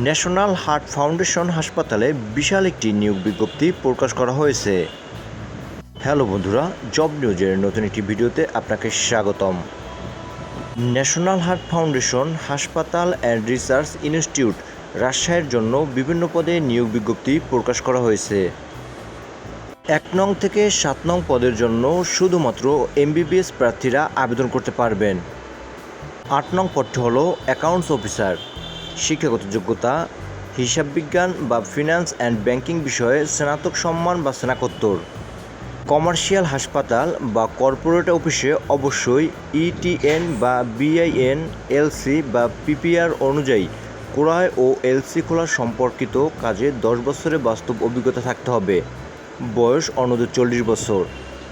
National heart foundation হাসপাতালে বিশাল একটি নিয়োগ বিজ্ঞপ্তি প্রকাশ করা হয়েছে। হ্যালো বন্ধুরা, জব নিউজের নতুন একটি ভিডিওতে আপনাকে স্বাগতম। ন্যাশনাল হার্ট ফাউন্ডেশন হাসপাতাল অ্যান্ড রিসার্চ ইনস্টিটিউট রাজশাহীর জন্য বিভিন্ন পদে নিয়োগ বিজ্ঞপ্তি প্রকাশ করা হয়েছে। এক নং থেকে সাত নং পদের জন্য শুধুমাত্র এমবিবিএস প্রার্থীরা আবেদন করতে পারবেন। আট নং পদটি হল অ্যাকাউন্টস অফিসার। শিক্ষাগত যোগ্যতা, হিসাব বিজ্ঞান বা ফিনান্স অ্যান্ড ব্যাংকিং বিষয়ে স্নাতক সম্মান বা স্নাতকোত্তর। কমার্শিয়াল হাসপাতাল বা কর্পোরেট অফিসে অবশ্যই ইটিএন বা বিআইএন এলসি বা পিপিআর অনুযায়ী ক্রয় ও এলসি খোলা সম্পর্কিত কাজে দশ বছরের বাস্তব অভিজ্ঞতা থাকতে হবে। বয়স অনূর্ধ্ব চল্লিশ বছর।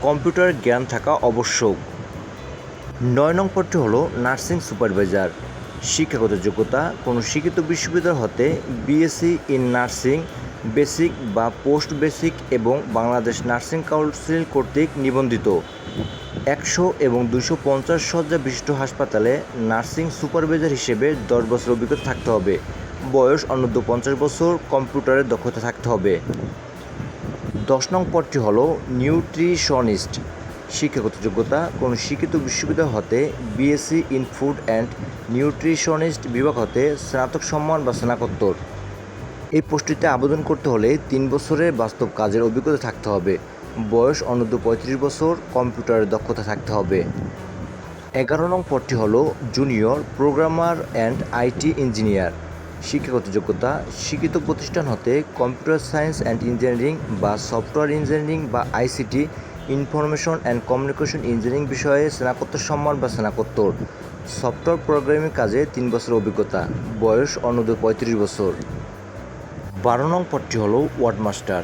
কম্পিউটার জ্ঞান থাকা আবশ্যক। নয় নং পদটি হলো নার্সিং সুপারভাইজার। শিক্ষাগত যোগ্যতা, কোনো শিক্ষিত বিশ্ববিদ্যালয় হতে বিএসসি ইন নার্সিং বেসিক বা পোস্ট বেসিক এবং বাংলাদেশ নার্সিং কাউন্সিল কর্তৃক নিবন্ধিত। একশো এবং দুশো পঞ্চাশ শয্যা বিশিষ্ট হাসপাতালে নার্সিং সুপারভাইজার হিসেবে দশ বছর অভিজ্ঞতা থাকতে হবে। বয়স অনূর্ধ্ব পঞ্চাশ বছর, কম্পিউটারের দক্ষতা থাকতে হবে। দশ নং পদটি হল নিউট্রিশনিস্ট। শিক্ষাগত যোগ্যতা কোনো শিক্ষিত বিশ্ববিদ্যালয় হতে BSc in food and nutritionist বিভাগ হতে, স্নাতক সম্মান বা স্নাতকোত্তর। এই পোস্টটিতে আবেদন করতে হলে তিন বছরের বাস্তব কাজের অভিজ্ঞতা থাকতে হবে। বয়স অনূর্ধ্ব পঁয়ত্রিশ বছর, কম্পিউটারের দক্ষতা থাকতে হবে। এগারো নং পদটি হল junior programmer and IT engineer. শিক্ষাগত যোগ্যতা শিক্ষিত প্রতিষ্ঠান হতে কম্পিউটার সায়েন্স অ্যান্ড ইঞ্জিনিয়ারিং বা সফটওয়্যার ইঞ্জিনিয়ারিং বা ICT information and communication engineering বিষয়ে স্নাতকোত্তর সম্মান বা স্নাতকোত্তর। সফটওয়্যার প্রোগ্রামিং কাজে তিন বছর অভিজ্ঞতা। বয়স অনূর্ধ্ব পঁয়ত্রিশ বছর। বারো নং পদটি হল ওয়ার্ড মাস্টার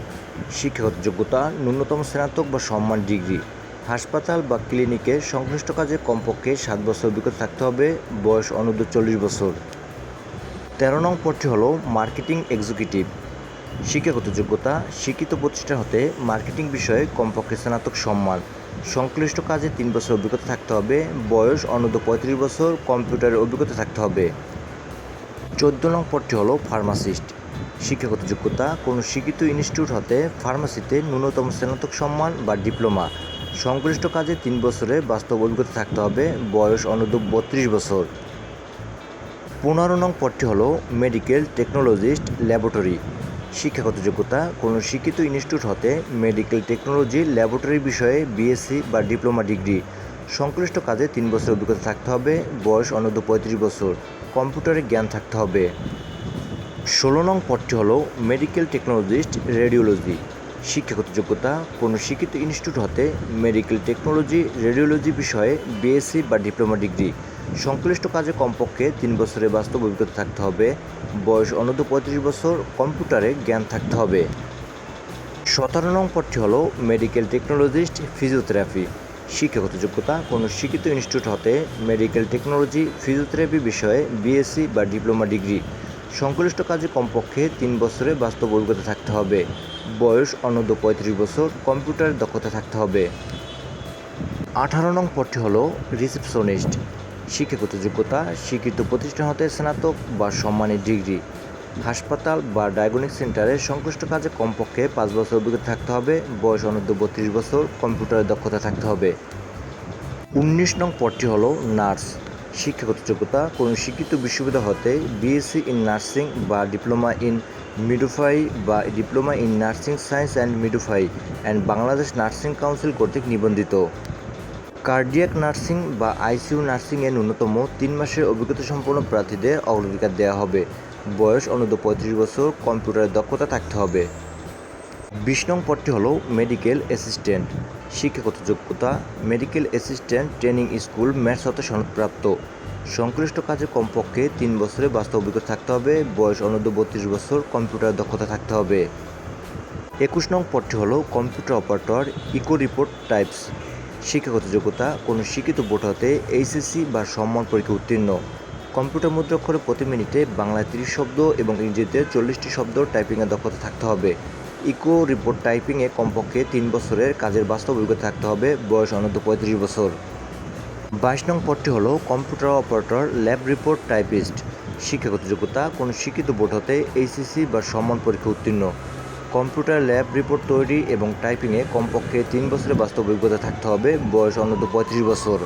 শিক্ষাগত যোগ্যতা, ন্যূনতম স্নাতক বা সম্মান ডিগ্রি। হাসপাতাল বা ক্লিনিকে সংশ্লিষ্ট কাজে কমপক্ষে সাত বছর অভিজ্ঞতা থাকতে হবে। বয়স অনূর্ধ্ব চল্লিশ বছর। তেরো নং পদটি হল মার্কেটিং এক্সিকিউটিভ। শিক্ষাগত যোগ্যতা, শিক্ষিত প্রতিষ্ঠান হতে মার্কেটিং বিষয়ে কমপক্ষে স্নাতক সম্মান। সংশ্লিষ্ট কাজে তিন বছর অভিজ্ঞতা থাকতে হবে, বয়স অনূর্ধ্ব পঁয়ত্রিশ বছর, কম্পিউটারের অভিজ্ঞতা থাকতে হবে। চোদ্দ নং পদটি হল ফার্মাসিস্ট। শিক্ষাগত যোগ্যতা, কোনো শিক্ষিত ইনস্টিটিউট হতে ফার্মাসিতে ন্যূনতম স্নাতক সম্মান বা ডিপ্লোমা। সংশ্লিষ্ট কাজে তিন বছরে বাস্তব অভিজ্ঞতা থাকতে হবে, বয়স অনূর্ধ্ব বত্রিশ বছর। পনেরো নং পদটি হল মেডিকেল টেকনোলজিস্ট ল্যাবরেটরি। শিক্ষাগত যোগ্যতা, কোনো শিক্ষিত ইনস্টিটিউট হতে মেডিকেল টেকনোলজি, ল্যাবরেটরি বিষয়ে বিএসসি বা ডিপ্লোমা ডিগ্রি। সংশ্লিষ্ট কাজে তিন বছর অভিজ্ঞতা থাকতে হবে, বয়স অনূর্ধ্ব পঁয়ত্রিশ বছর, কম্পিউটারে জ্ঞান থাকতে হবে। ষোলো নং পদটি হল মেডিকেল টেকনোলজিস্ট, রেডিওলজি। শিক্ষাগত যোগ্যতা, কোনো শিক্ষিত ইনস্টিটিউট হতে মেডিকেল টেকনোলজি, রেডিওলজি বিষয়ে বিএসসি বা ডিপ্লোমা ডিগ্রি। সংশ্লিষ্ট কাজে কমপক্ষে তিন বছরের বাস্তব অভিজ্ঞতা থাকতে হবে। বয়স অনূর্ধ্ব পঁয়ত্রিশ বছর, কম্পিউটারে জ্ঞান থাকতে হবে। সতেরো নং পদটি হল মেডিকেল টেকনোলজিস্ট ফিজিওথেরাপি। শিক্ষাগত যোগ্যতা কোনো শিক্ষিত ইনস্টিটিউট হতে মেডিকেল টেকনোলজি, ফিজিওথেরাপি বিষয়ে বিএসসি বা ডিপ্লোমা ডিগ্রি। সংশ্লিষ্ট কাজে কমপক্ষে তিন বছরে বাস্তব অভিজ্ঞতা থাকতে হবে। বয়স অনূর্ধ্ব পঁয়ত্রিশ বছর, কম্পিউটারের দক্ষতা থাকতে হবে। আঠারো নং পদটি হল রিসেপশনিস্ট। শিক্ষাগত যোগ্যতা, স্বীকৃত প্রতিষ্ঠান হতে স্নাতক বা সম্মানের ডিগ্রি। হাসপাতাল বা ডায়াগনিক সেন্টারে সংশ্লিষ্ট কাজে কমপক্ষে পাঁচ বছর অভিজ্ঞতা থাকতে হবে, বয়স অনূর্ধ্ব বত্রিশ বছর, কম্পিউটারের দক্ষতা থাকতে হবে। উনিশ নং পদটি হল নার্স। শিক্ষাগত যোগ্যতা, কোনো শিক্ষিত বিশ্ববিদ্যালয় হতে বিএসসি ইন নার্সিং বা ডিপ্লোমা ইন মিডোফাই বা diploma in nursing science and midwife and Bangladesh nursing council কর্তৃক নিবন্ধিত। কার্ডিয়াক নার্সিং বা আইসিইউ নার্সিংয়ে ন্যূনতম তিন মাসের অভিজ্ঞতা সম্পন্ন প্রার্থীদের অগ্রাধিকার দেওয়া হবে। বয়স অনূর্ধ্ব পঁয়ত্রিশ বছর কম্পিউটারের দক্ষতা থাকতে হবে। বিশ নং পদটি হল মেডিকেল অ্যাসিস্ট্যান্ট শিক্ষাগত যোগ্যতা medical assistant training school maths হতে সনদপ্রাপ্ত। সংশ্লিষ্ট কাজে কমপক্ষে তিন বছরের বাস্তব অভিজ্ঞতা থাকতে হবে, বয়স অনূর্ধ্ব বত্রিশ বছর, কম্পিউটার দক্ষতা থাকতে হবে। একুশ নং পদটি হল computer operator echo report types শিক্ষাগত যোগ্যতা কোনো শিক্ষিত বোর্ড হতে এইচএসসি বা সম্মান পরীক্ষা উত্তীর্ণ। কম্পিউটার মুদ্রাক্ষরে প্রতি মিনিটে বাংলায় তিরিশ শব্দ এবং ইংরেজিতে চল্লিশটি শব্দ টাইপিংয়ের দক্ষতা থাকতে হবে। ইকো রিপোর্ট টাইপিংয়ে কমপক্ষে তিন বছরের কাজের বাস্তব অভিজ্ঞতা থাকতে হবে, বয়স অনন্ত পঁয়ত্রিশ বছর। বাইশ নং পদটি হলো computer operator, lab report typist. শিক্ষাগত যোগ্যতা কোনো শিক্ষিত বোর্ড হতে এইচএসসি বা সম্মান পরীক্ষা উত্তীর্ণ। কম্পিউটার ল্যাব রিপোর্ট তৈরি এবং টাইপিংয়ে কমপক্ষে তিন বছরের বাস্তব অভিজ্ঞতা থাকতে হবে, বয়স অন্তত পঁয়ত্রিশ বছর।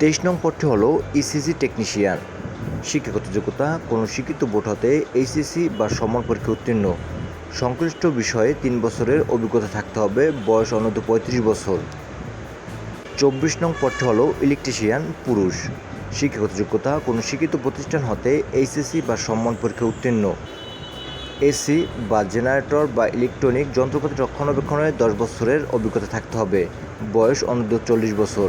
তেইশ নং পদটি হল ইসিসি টেকনিশিয়ান শিক্ষাগত যোগ্যতা, কোনো শিক্ষিত বোর্ড হতে এইচএসসি বা সম্মান পরীক্ষা উত্তীর্ণ। সংশ্লিষ্ট বিষয়ে তিন বছরের অভিজ্ঞতা থাকতে হবে, বয়স অন্তত পঁয়ত্রিশ বছর। চব্বিশ নং পদটি হল ইলেকট্রিশিয়ান পুরুষ। শিক্ষাগত যোগ্যতা, কোনো শিক্ষিত প্রতিষ্ঠান হতে এইচএসসি বা সম্মান পরীক্ষা উত্তীর্ণ। এসি বা জেনারেটর বা ইলেকট্রনিক যন্ত্রপাতি রক্ষণাবেক্ষণের দশ বছরের অভিজ্ঞতা থাকতে হবে। বয়স অন্তত চল্লিশ বছর।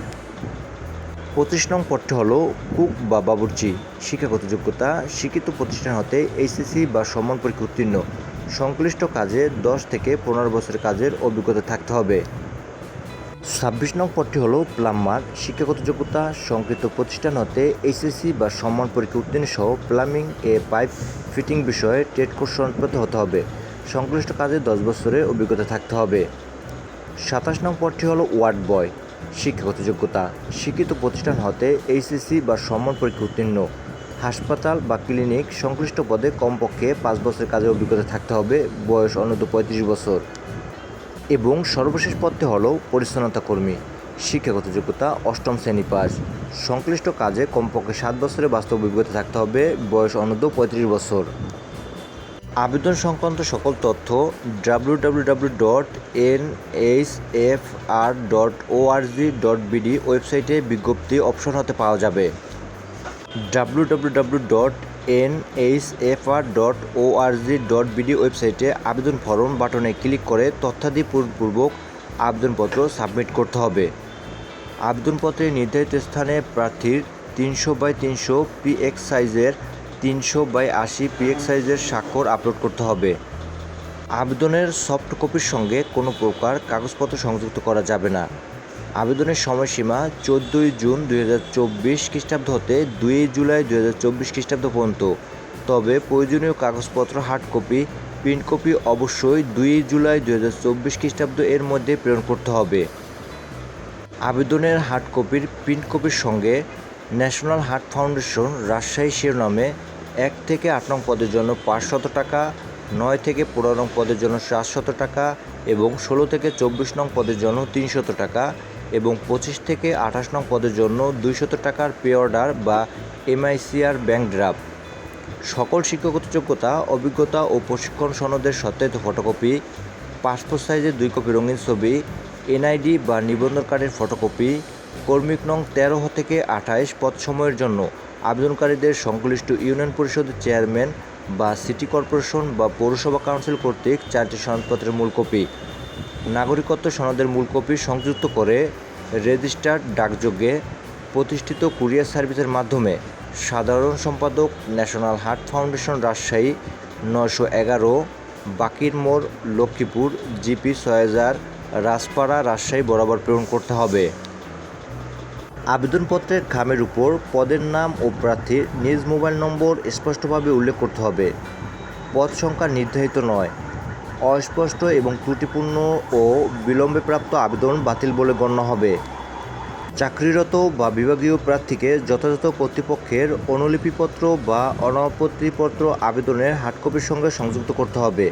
পঁচিশ নং পদটি হল কুক বা বাবুর্চি। শিক্ষাগত যোগ্যতা শিক্ষিত প্রতিষ্ঠান হতে এইচএসি বা সম্মান পরীক্ষা উত্তীর্ণ। সংশ্লিষ্ট কাজে দশ থেকে পনেরো বছরের কাজের অভিজ্ঞতা থাকতে হবে। ছাব্বিশ নং পদটি হল প্লাম্বার শিক্ষাগত যোগ্যতা সংকৃত প্রতিষ্ঠান হতে এইচএসসি বা সম্মান পরীক্ষা উত্তীর্ণ সহ প্লাম্বিং এ পাইপ ফিটিং বিষয়ে ট্রেড কোর্স সনদপ্রাপ্ত হতে হবে। সংশ্লিষ্ট কাজে দশ বছরের অভিজ্ঞতা থাকতে হবে। সাতাশ নং পদটি হল ওয়ার্ড বয়, শিক্ষাগত যোগ্যতা, শিক্ষিত প্রতিষ্ঠান হতে এইচএসসি বা সম্মান পরীক্ষা উত্তীর্ণ। হাসপাতাল বা ক্লিনিক সংশ্লিষ্ট পদে কমপক্ষে পাঁচ বছরের কাজের অভিজ্ঞতা থাকতে হবে, বয়স অনূর্ধ্ব পঁয়ত্রিশ বছর। এবং সর্বশেষ পদটি হল পরিচ্ছন্নতা কর্মী, শিক্ষাগত যোগ্যতা, অষ্টম শ্রেণি পাস। সংশ্লিষ্ট কাজে কমপক্ষে সাত বছরের বাস্তব অভিজ্ঞতা থাকতে হবে, বয়স অনূর্ধ্ব পঁয়ত্রিশ বছর। আবেদন সংক্রান্ত সকল তথ্য W W W dot N H F R dot ORG dot BD ওয়েবসাইটে বিজ্ঞপ্তি অপশন হতে পাওয়া যাবে। W W W dot N H F R dot ORG dot BD ওয়েবসাইটে আবেদন ফর্ম বাটনে ক্লিক করে তথ্যাদি পূর্বক আবেদনপত্র সাবমিট করতে হবে। আবেদনপত্রে নির্ধারিত স্থানে প্রার্থীর তিনশো বাই তিনশো পিএক্স সাইজের তিনশো বাই আশি পিএক্স সাইজের স্বাক্ষর আপলোড করতে হবে। আবেদনের সফট কপির সঙ্গে কোনো প্রকার কাগজপত্র সংযুক্ত করা যাবে না। আবেদনের সময়সীমা চোদ্দোই জুন দুই হাজার চব্বিশ খ্রিস্টাব্দ হতে দুই জুলাই দুই হাজার চব্বিশ খ্রিস্টাব্দ পর্যন্ত। তবে প্রয়োজনীয় কাগজপত্র হার্ড কপি প্রিন্ট কপি অবশ্যই দুই জুলাই দুই হাজার চব্বিশ খ্রিস্টাব্দ এর মধ্যে প্রেরণ করতে হবে। আবেদনের হার্ড কপির প্রিন্ট কপির সঙ্গে ন্যাশনাল হার্ট ফাউন্ডেশন রাজশাহী শিরোনামে এক থেকে আট নং পদের জন্য পাঁচশত টাকা, নয় থেকে পনেরো নং পদের জন্য সাতশত টাকা এবং ষোলো থেকে চব্বিশ নং পদের জন্য তিনশত টাকা এবং পঁচিশ থেকে আঠাশ নং পদের জন্য দুইশত টাকার পে অর্ডার বা এমআইসিআর ব্যাংক ড্রাফট। সকল শিক্ষাগত যোগ্যতা, অভিজ্ঞতা ও প্রশিক্ষণ সনদের সত্যায়িত ফটোকপি, পাসপোর্ট সাইজের দুই কপি রঙিন ছবি, এনআইডি বা নিবন্ধন কার্ডের ফটোকপি, কর্মিক নং তেরো থেকে আঠাইশ পদ সময়ের জন্য আবেদনকারীদের সংশ্লিষ্ট ইউনিয়ন পরিষদের চেয়ারম্যান বা সিটি কর্পোরেশন বা পৌরসভা কাউন্সিল কর্তৃক চারটি সনদপত্রের মূল কপি। নাগরিকত্ব সনদের মূল কপি সংযুক্ত করে রেজিস্টার্ড ডাকযোগে প্রতিষ্ঠিত কুরিয়ার সার্ভিসের মাধ্যমে সাধারণ সম্পাদক ন্যাশনাল হার্ট ফাউন্ডেশন রাজশাহী নয়শো এগারো, বাকির মোড় লক্ষ্মীপুর, জিপি ছয় হাজার রাজপাড়া রাজশাহী বরাবর প্রেরণ করতে হবে। আবেদনপত্রের খামের উপর পদের নাম ও প্রার্থীর নিজ মোবাইল নম্বর স্পষ্টভাবে উল্লেখ করতে হবে। পদ সংখ্যা নির্ধারিত নয়। অস্পষ্ট এবং ত্রুটিপূর্ণ ও বিলম্বে প্রাপ্ত আবেদন বাতিল বলে গণ্য হবে। চাকরিরত বা বিভাগীয় প্রার্থীকে যথাযথ কর্তৃপক্ষের অনুলিপিপত্র বা অনাপত্তিপত্র আবেদনের হার্ডকপির সঙ্গে সংযুক্ত করতে হবে।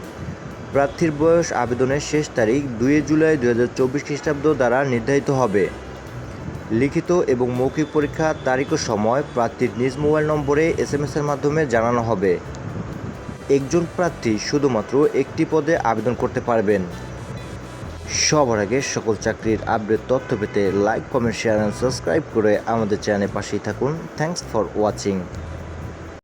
প্রার্থীর বয়স আবেদনের শেষ তারিখ দুই জুলাই দু হাজার চব্বিশ খ্রিস্টাব্দ দ্বারা নির্ধারিত হবে। লিখিত এবং মৌখিক পরীক্ষার তারিখ ও সময় প্রার্থীর নিজ মোবাইল নম্বরে এস এম এর মাধ্যমে জানানো হবে। একজন প্রার্থী শুধুমাত্র একটি পদে আবেদন করতে পারবেন। সবার আগে সকল চাকরির আপডেট তথ্য পেতে like comment share and subscribe করে আমাদের চ্যানেলের পাশেই থাকুন। Thanks for watching